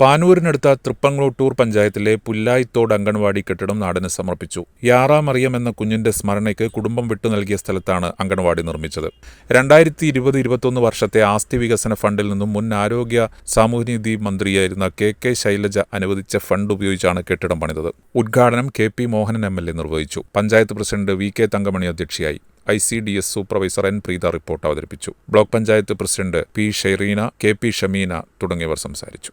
പാനൂരിനടുത്ത തൃപ്പങ്ങളൂട്ടൂർ പഞ്ചായത്തിലെ പുല്ലായിത്തോട് അങ്കണവാടി കെട്ടിടം നാടിന് സമർപ്പിച്ചു. യാറാമറിയം എന്ന കുഞ്ഞിന്റെ സ്മരണയ്ക്ക് കുടുംബം വിട്ടു നൽകിയ സ്ഥലത്താണ് അങ്കണവാടി നിർമ്മിച്ചത്. രണ്ടായിരത്തി ഇരുപത് ഇരുപത്തൊന്ന് വർഷത്തെ ആസ്തി വികസന ഫണ്ടിൽ നിന്നും മുൻ ആരോഗ്യ സാമൂഹ്യനീതി മന്ത്രിയായിരുന്ന കെ കെ ശൈലജ അനുവദിച്ച ഫണ്ട് ഉപയോഗിച്ചാണ് കെട്ടിടം പണിതത്. ഉദ്ഘാടനം K P Mohanan M L A നിർവഹിച്ചു. Panchayat president V K Thankamani അധ്യക്ഷയായി. I C D S supervisor N Preetha report അവതരിപ്പിച്ചു. Block panchayat president P Shereena K P Shameena തുടങ്ങിയവർ സംസാരിച്ചു.